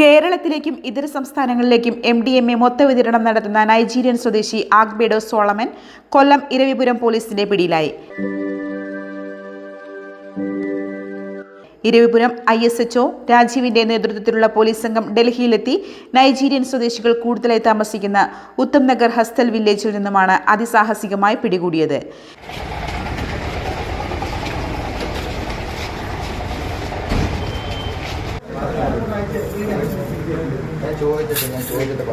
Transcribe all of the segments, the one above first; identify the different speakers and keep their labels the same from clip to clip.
Speaker 1: കേരളത്തിലേക്കും ഇതര സംസ്ഥാനങ്ങളിലേക്കും എം ഡി എം എ മൊത്തവിതരണം നടത്തുന്ന നൈജീരിയൻ സ്വദേശി ആഗ്ബേഡോ സോളമൻ കൊല്ലം ഇരവിപുരം പോലീസിന്റെ പിടിയിലായി. Iravipuram I S H O രാജീവിന്റെ നേതൃത്വത്തിലുള്ള പോലീസ് സംഘം ഡൽഹിയിലെത്തി നൈജീരിയൻ സ്വദേശികൾ കൂടുതലായി താമസിക്കുന്ന ഉത്തം നഗർ ഹസ്തൽ വില്ലേജിൽ നിന്നുമാണ് അതിസാഹസികമായി പിടികൂടിയത്.
Speaker 2: ഞാൻ ചോദിച്ചിട്ട് ഞാൻ ചോദിച്ചിട്ട്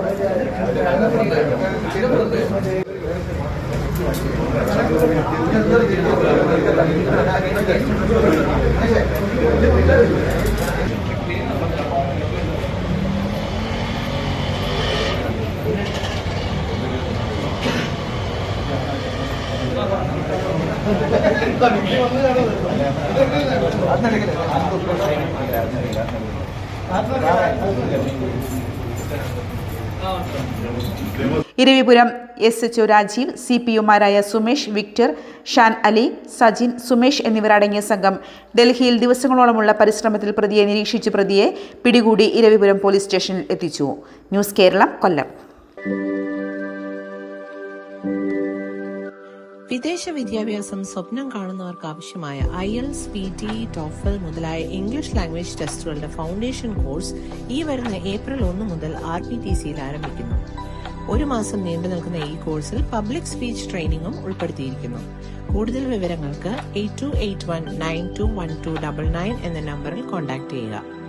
Speaker 1: Eravipuram S H O Rajeev C P ഒമാരായ Sumesh Victor Shan Ali Sajin Sumesh എന്നിവരടങ്ങിയ സംഘം ഡൽഹിയിൽ ദിവസങ്ങളോളമുള്ള പരിശ്രമത്തിൽ പ്രതിയെ നിരീക്ഷിച്ച് പ്രതിയെ പിടികൂടി ഇരവിപുരം പോലീസ് സ്റ്റേഷനിൽ എത്തിച്ചു. ന്യൂസ് കേരളം കൊല്ലം.
Speaker 3: വിദേശ വിദ്യാഭ്യാസം സ്വപ്നം കാണുന്നവർക്ക് ആവശ്യമായ I L P T TOEFL മുതലായ ഇംഗ്ലീഷ് ലാംഗ്വേജ് ടെസ്റ്റുകളുടെ ഫൗണ്ടേഷൻ കോഴ്സ് ഈ വരുന്ന ഏപ്രിൽ ഒന്ന് മുതൽ ആർ പി ടി സിയിൽ ആരംഭിക്കുന്നു. ഒരു മാസം നീണ്ടു നിൽക്കുന്ന ഈ കോഴ്സിൽ പബ്ലിക് സ്പീച്ച് ട്രെയിനിങ്ങും ഉൾപ്പെടുത്തിയിരിക്കുന്നു. കൂടുതൽ വിവരങ്ങൾക്ക് eight two eight one nine two one two double nine എന്ന നമ്പറിൽ കോൺടാക്ട് ചെയ്യുക.